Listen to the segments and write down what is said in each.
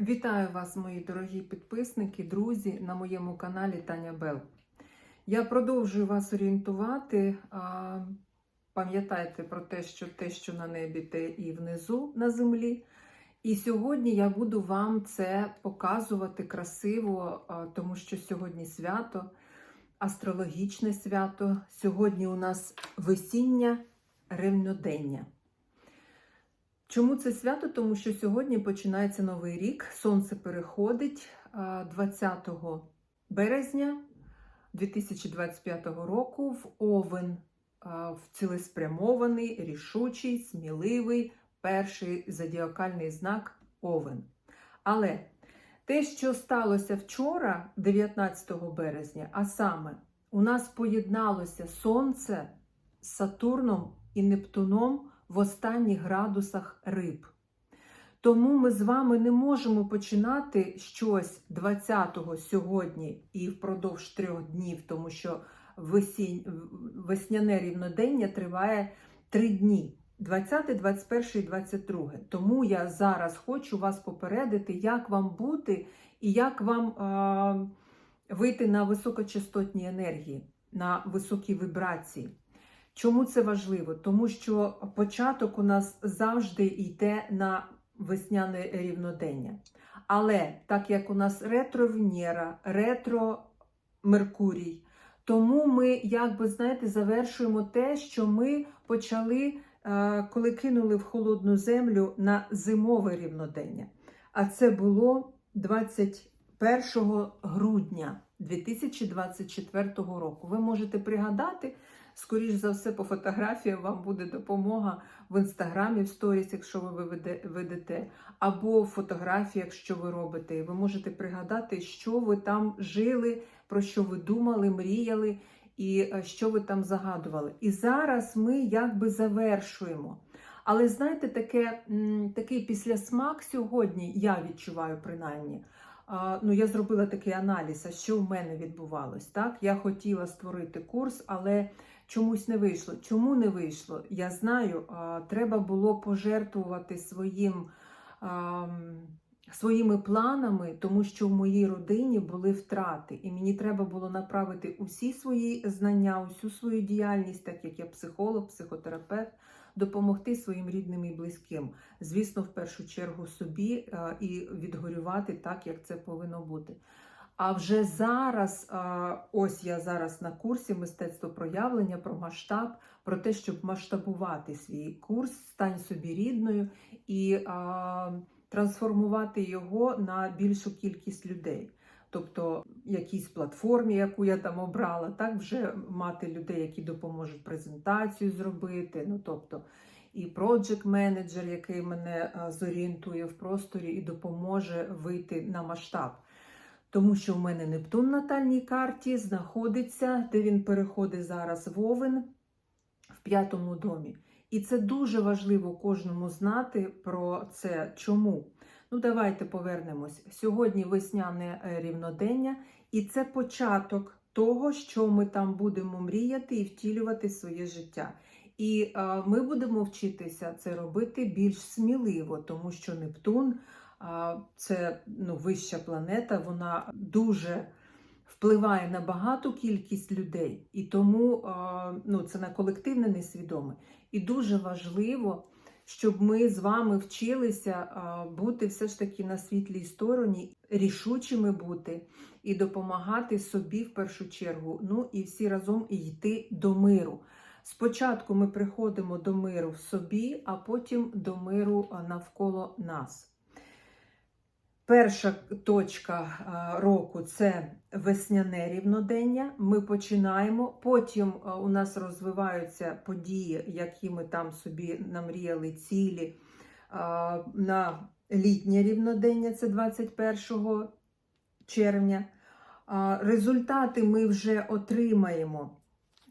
Вітаю вас, мої дорогі підписники, друзі, на моєму каналі Таня Бел. Я продовжую вас орієнтувати. Пам'ятайте про те, що те, що на небі, те і внизу на землі. І сьогодні я буду вам це показувати красиво, тому що сьогодні свято, астрологічне свято. Сьогодні у нас весіння рівнодення. Чому це свято? Тому що сьогодні починається новий рік. Сонце переходить 20 березня 2025 року в Овен, в цілеспрямований, рішучий, сміливий перший зодіакальний знак Овен. Але те, що сталося вчора, 19 березня, а саме у нас поєдналося Сонце з Сатурном і Нептуном в останніх градусах риб. Тому ми з вами не можемо починати щось 20-го сьогодні і впродовж трьох днів, тому що весінь, весняне рівнодення триває три дні. 20, 21 і 22. Тому я зараз хочу вас попередити, як вам бути і як вам е, вийти на високочастотні енергії, на високі вібрації. Чому це важливо? Тому що початок у нас завжди йде на весняне рівнодення. Але так як у нас ретро Венера, ретро Меркурій, тому ми, якби знаєте, завершуємо те, що ми почали, е, коли кинули в холодну землю на зимове рівнодення. А це було 21 грудня 2024 року. Ви можете пригадати. Скоріш за все, по фотографіям вам буде допомога в інстаграмі, в сторіс, якщо ви ведете, або в фотографії, якщо ви робите. Ви можете пригадати, що ви там жили, про що ви думали, мріяли і що ви там загадували. І зараз ми якби завершуємо. Але знаєте, таке, такий післясмак сьогодні я відчуваю принаймні. Ну, я зробила такий аналіз, а що в мене відбувалось. Так, я хотіла створити курс, але чомусь не вийшло. Чому не вийшло? Я знаю, треба було пожертвувати своїм, своїми планами, тому що в моїй родині були втрати, і мені треба було направити усі свої знання, усю свою діяльність, так як я психолог, психотерапевт. Допомогти своїм рідним і близьким, звісно, в першу чергу собі і відгорювати так, як це повинно бути. А вже зараз, ось я зараз на курсі мистецтво проявлення про масштаб, про те, щоб масштабувати свій курс, стань собі рідною і а, трансформувати його на більшу кількість людей. Тобто якійсь платформі, яку я там обрала, так вже мати людей, які допоможуть презентацію зробити. Ну тобто і проджект менеджер, який мене зорієнтує в просторі і допоможе вийти на масштаб. Тому що в мене Нептун на натальній карті знаходиться, де він переходить зараз в Овен в п'ятому домі. І це дуже важливо кожному знати про це. Чому? Ну, давайте повернемось. Сьогодні весняне е, рівнодення, і це початок того, що ми там будемо мріяти і втілювати своє життя. І е, ми будемо вчитися це робити більш сміливо, тому що Нептун це ну, вища планета, вона дуже впливає на багату кількість людей, і тому ну, це на колективне несвідоме. І дуже важливо, щоб ми з вами вчилися бути все ж таки на світлій стороні, рішучими бути і допомагати собі в першу чергу. Ну і всі разом йти до миру. Спочатку ми приходимо до миру в собі, а потім до миру навколо нас. Перша точка року це весняне рівнодення. Ми починаємо. Потім у нас розвиваються події, які ми там собі намріяли цілі на літнє рівнодення, це 21 червня. Результати ми вже отримаємо.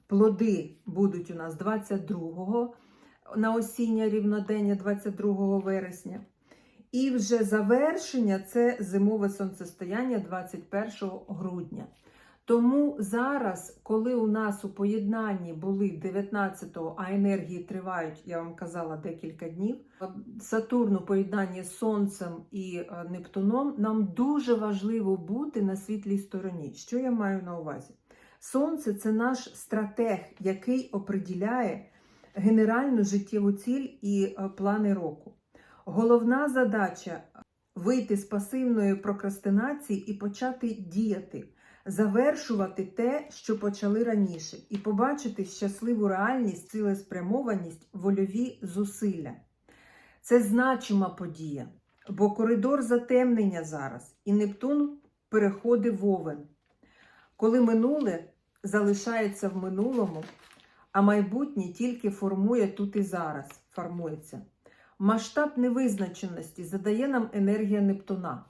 Плоди будуть у нас 22 на осіннє рівнодення, 22 вересня. І вже завершення це зимове сонцестояння 21 грудня. Тому зараз, коли у нас у поєднанні були 19-го, а енергії тривають, я вам казала, декілька днів. Сатурн у поєднанні з Сонцем і е, Нептуном, нам дуже важливо бути на світлій стороні. Що я маю на увазі? Сонце це наш стратег, який оприділяє генеральну життєву ціль і е, плани року. Головна задача вийти з пасивної прокрастинації і почати діяти, завершувати те, що почали раніше, і побачити щасливу реальність, цілеспрямованість, вольові зусилля. Це значима подія, бо коридор затемнення зараз, і Нептун переходить в Овен. Коли минуле залишається в минулому, а майбутнє тільки формує тут і зараз, формується. Масштаб невизначеності задає нам енергія Нептуна.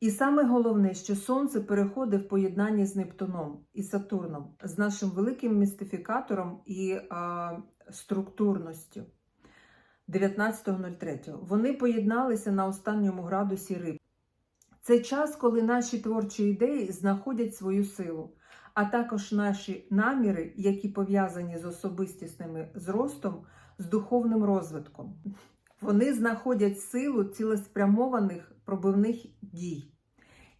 І саме головне, що Сонце переходить в поєднанні з Нептуном і Сатурном, з нашим великим містифікатором і а, структурністю 19.03. Вони поєдналися на останньому градусі риб. Це час, коли наші творчі ідеї знаходять свою силу, а також наші наміри, які пов'язані з особистісним зростом, з духовним розвитком. Вони знаходять силу цілеспрямованих пробивних дій.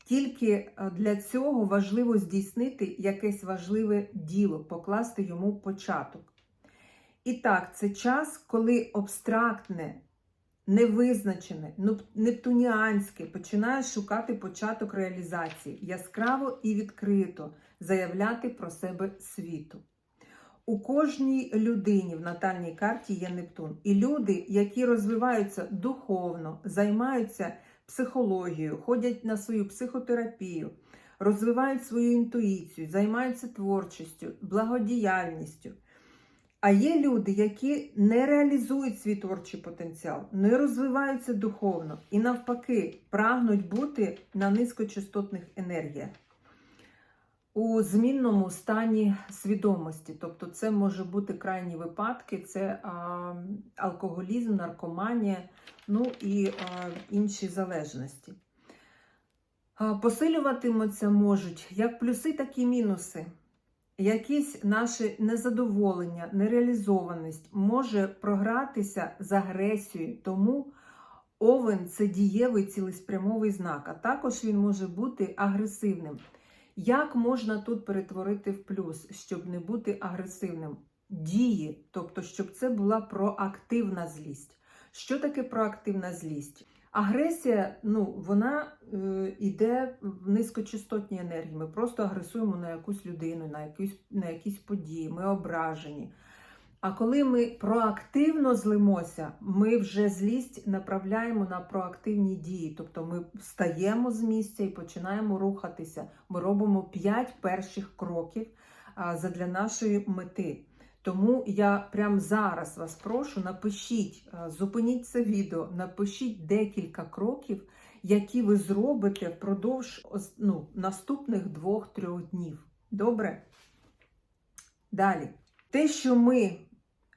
Тільки для цього важливо здійснити якесь важливе діло, покласти йому початок. І так, це час, коли абстрактне, невизначене, нептуніанське починає шукати початок реалізації, яскраво і відкрито заявляти про себе світу. У кожній людині в натальній карті є Нептун. І люди, які розвиваються духовно, займаються психологією, ходять на свою психотерапію, розвивають свою інтуїцію, займаються творчістю, благодіяльністю. А є люди, які не реалізують свій творчий потенціал, не розвиваються духовно і навпаки прагнуть бути на низькочастотних енергіях у змінному стані свідомості. Тобто, це може бути крайні випадки, це а, алкоголізм, наркоманія, ну і а, інші залежності. А, посилюватимуться можуть як плюси, так і мінуси. Якісь наші незадоволення, нереалізованість може програтися з агресією, тому овен це дієвий цілеспрямовий знак, а також він може бути агресивним. Як можна тут перетворити в плюс, щоб не бути агресивним? Дії, тобто, щоб це була проактивна злість. Що таке проактивна злість? Агресія, ну, вона е, йде в низькочастотній енергії. Ми просто агресуємо на якусь людину, на якісь, на якісь події, ми ображені. А коли ми проактивно злимося, ми вже злість направляємо на проактивні дії. Тобто ми встаємо з місця і починаємо рухатися. Ми робимо 5 перших кроків для нашої мети. Тому я прямо зараз вас прошу, напишіть, зупиніть це відео, напишіть декілька кроків, які ви зробите впродовж ну, наступних двох-трьох днів. Добре? Далі. Те, що ми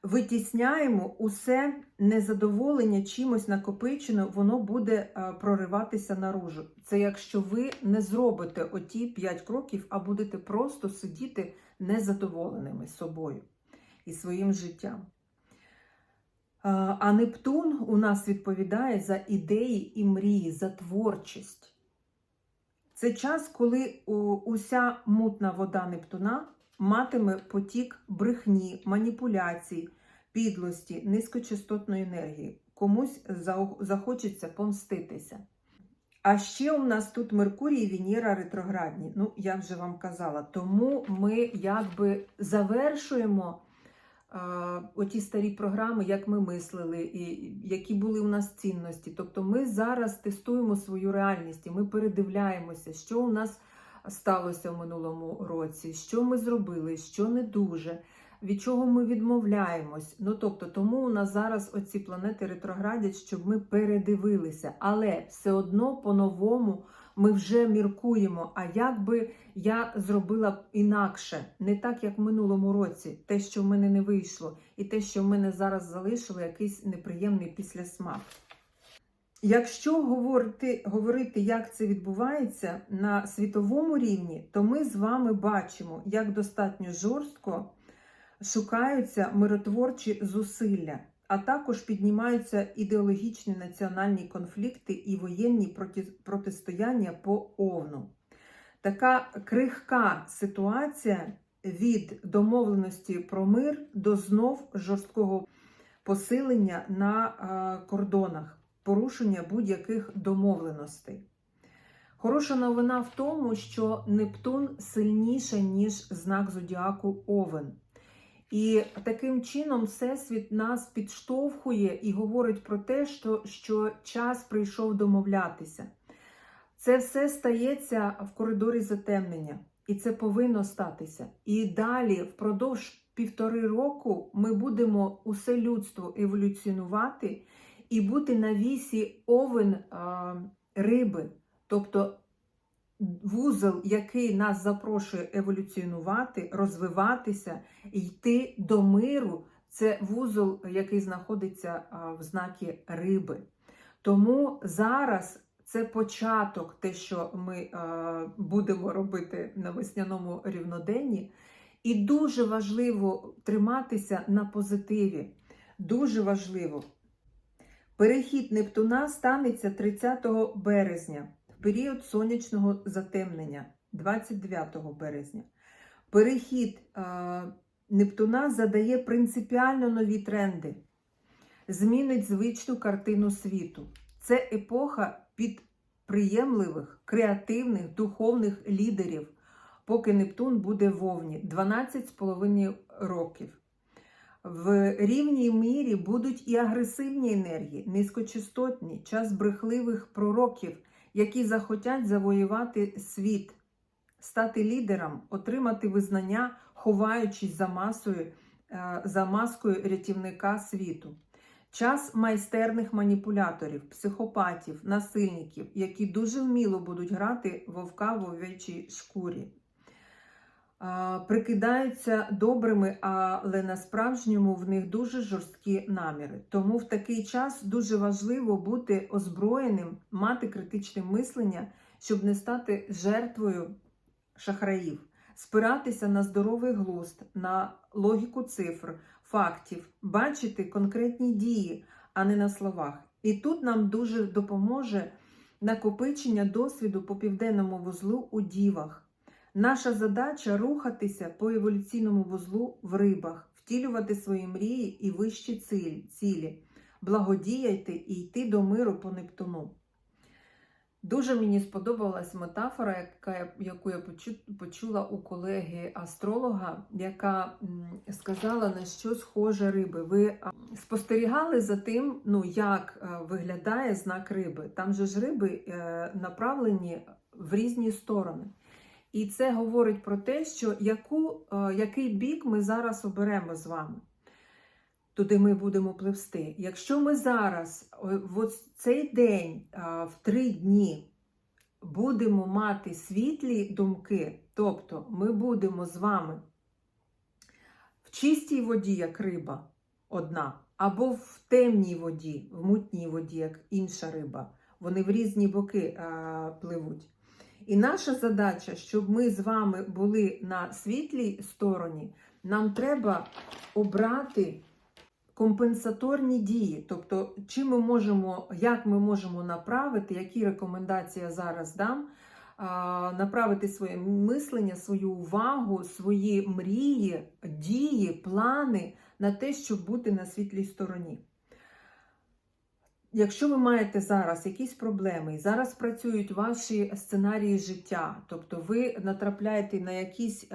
витісняємо усе незадоволення чимось накопичено, воно буде прориватися наружу. Це якщо ви не зробите оті 5 кроків, а будете просто сидіти незадоволеними собою і своїм життям. А Нептун у нас відповідає за ідеї і мрії, за творчість. Це час, коли уся мутна вода Нептуна матиме потік брехні, маніпуляцій, підлості, низькочастотної енергії. Комусь захочеться помститися. А ще у нас тут Меркурій і Венера ретроградні. Ну, я вже вам казала. Тому ми якби завершуємо а, оті старі програми, як ми мислили, і які були у нас цінності. Тобто ми зараз тестуємо свою реальність і ми передивляємося, що у нас сталося в минулому році, що ми зробили, що не дуже, від чого ми відмовляємось. Ну тобто, тому у нас зараз оці планети ретроградять, щоб ми передивилися, але все одно по-новому. Ми вже міркуємо, а як би я зробила б інакше, не так, як в минулому році, те, що в мене не вийшло, і те, що в мене зараз залишило якийсь неприємний післясмак. Якщо говорити, говорити, як це відбувається на світовому рівні, то ми з вами бачимо, як достатньо жорстко шукаються миротворчі зусилля, а також піднімаються ідеологічні національні конфлікти і воєнні проти, протистояння по овну. Така крихка ситуація від домовленості про мир до знов жорсткого посилення на е, кордонах, порушення будь-яких домовленостей. Хороша новина в тому, що Нептун сильніше, ніж знак зодіаку Овен. І таким чином Всесвіт нас підштовхує і говорить про те, що, що час прийшов домовлятися. Це все стається в коридорі затемнення, і це повинно статися. І далі, впродовж півтори року, ми будемо усе людство еволюціонувати і бути на вісі овен а, риби, тобто вузол, який нас запрошує еволюціонувати, розвиватися, йти до миру. Це вузол, який знаходиться в знакі риби. Тому зараз це початок, те, що ми будемо робити на весняному рівноденні. І дуже важливо триматися на позитиві. Дуже важливо. Перехід Нептуна станеться 30 березня, в період сонячного затемнення, 29 березня. Перехід е, Нептуна задає принципіально нові тренди, змінить звичну картину світу. Це епоха підприємливих, креативних, духовних лідерів, поки Нептун буде в Овні 12,5 років. В рівній мірі будуть і агресивні енергії, низькочастотні, час брехливих пророків, які захотять завоювати світ, стати лідером, отримати визнання, ховаючись за масою, е, за маскою рятівника світу. Час майстерних маніпуляторів, психопатів, насильників, які дуже вміло будуть грати вовка в овечій шкурі. Прикидаються добрими, але насправжньому в них дуже жорсткі наміри. Тому в такий час дуже важливо бути озброєним, мати критичне мислення, щоб не стати жертвою шахраїв, спиратися на здоровий глузд, на логіку цифр, фактів, бачити конкретні дії, а не на словах. І тут нам дуже допоможе накопичення досвіду по південному вузлу у дівах. Наша задача рухатися по еволюційному вузлу в рибах, втілювати свої мрії і вищі цілі, благодіяти і йти до миру по Нептуну. Дуже мені сподобалась метафора, яка, яку я почула у колеги-астролога, яка сказала, на що схожа риби. Ви спостерігали за тим, ну, як е, виглядає знак риби. Там же ж риби е, направлені в різні сторони. І це говорить про те, що яку, е, який бік ми зараз оберемо з вами. Туди ми будемо пливсти. Якщо ми зараз, в цей день, в три дні, будемо мати світлі думки, тобто ми будемо з вами в чистій воді, як риба одна, або в темній воді, в мутній воді, як інша риба, вони в різні боки пливуть. І наша задача, щоб ми з вами були на світлій стороні, нам треба обрати компенсаторні дії, тобто, чи ми можемо, як ми можемо направити, які рекомендації я зараз дам, направити своє мислення, свою увагу, свої мрії, дії, плани на те, щоб бути на світлій стороні. Якщо ви маєте зараз якісь проблеми, і зараз працюють ваші сценарії життя, тобто ви натрапляєте на якісь е,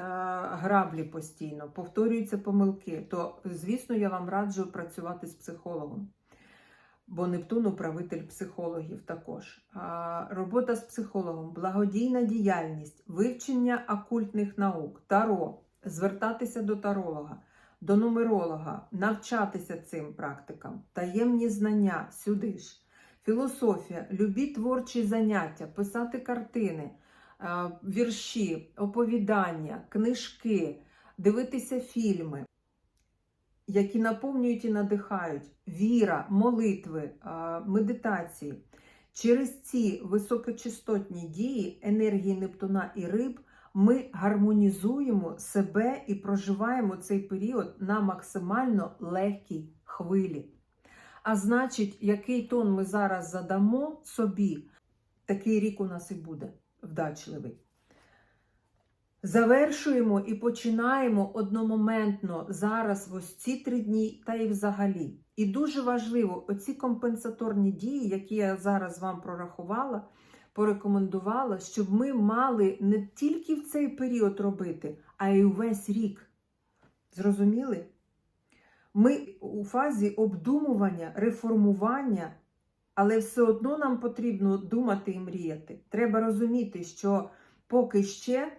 граблі постійно, повторюються помилки, то, звісно, я вам раджу працювати з психологом. Бо Нептун управитель психологів також. Робота з психологом, благодійна діяльність, вивчення окультних наук, таро, звертатися до таролога до нумеролога, навчатися цим практикам, таємні знання сюди ж, філософія, любі творчі заняття, писати картини, е, вірші, оповідання, книжки, дивитися фільми, які наповнюють і надихають, віра, молитви, е, медитації. Через ці високочастотні дії енергії Нептуна і риб ми гармонізуємо себе і проживаємо цей період на максимально легкій хвилі. А значить, який тон ми зараз задамо собі, такий рік у нас і буде вдачливий. Завершуємо і починаємо одномоментно зараз ось ці три дні та і взагалі. І дуже важливо, оці компенсаторні дії, які я зараз вам прорахувала, порекомендувала, щоб ми мали не тільки в цей період робити, а й увесь рік. Зрозуміли? Ми у фазі обдумування, реформування, але все одно нам потрібно думати і мріяти. Треба розуміти, що поки ще е,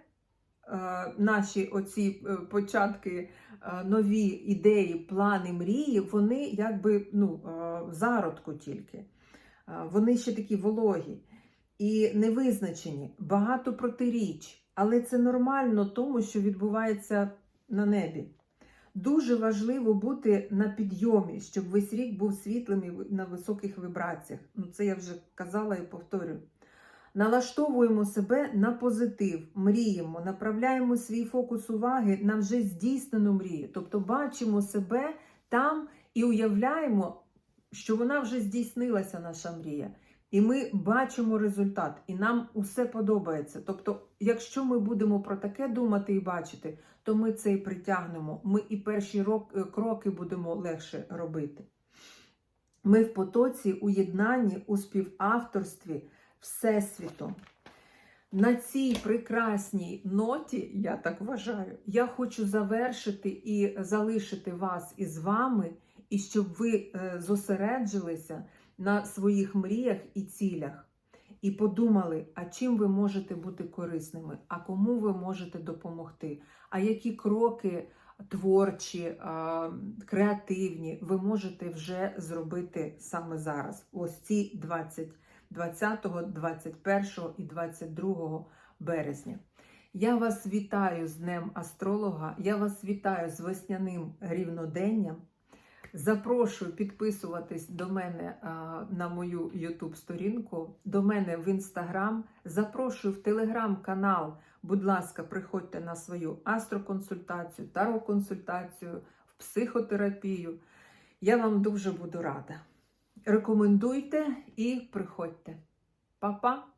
наші оці е, початки, е, нові ідеї, плани, мрії, вони якби ну, в зародку тільки. Вони ще такі вологі і невизначені, багато протиріч, але це нормально тому, що відбувається на небі. Дуже важливо бути на підйомі, щоб весь рік був світлим і на високих вібраціях. Ну, це я вже казала і повторюю. Налаштовуємо себе на позитив, мріємо, направляємо свій фокус уваги на вже здійснену мрію. Тобто бачимо себе там і уявляємо, що вона вже здійснилася, наша мрія. І ми бачимо результат, і нам усе подобається. Тобто, якщо ми будемо про таке думати і бачити, то ми це і притягнемо. Ми і перші е, кроки будемо легше робити. Ми в потоці, у єднанні, у співавторстві Всесвітом. На цій прекрасній ноті, я так вважаю, я хочу завершити і залишити вас із вами, і щоб ви е, зосереджилися на своїх мріях і цілях. І подумали, а чим ви можете бути корисними, а кому ви можете допомогти, а які кроки творчі, креативні ви можете вже зробити саме зараз, ось ці 20, 20, 21 і 22 березня. Я вас вітаю з Днем Астролога, я вас вітаю з весняним рівноденням. Запрошую підписуватись до мене на мою YouTube сторінку, до мене в Instagram. Запрошую в телеграм-канал. Будь ласка, приходьте на свою астроконсультацію, таро-консультацію, в психотерапію. Я вам дуже буду рада. Рекомендуйте і приходьте. Па-па!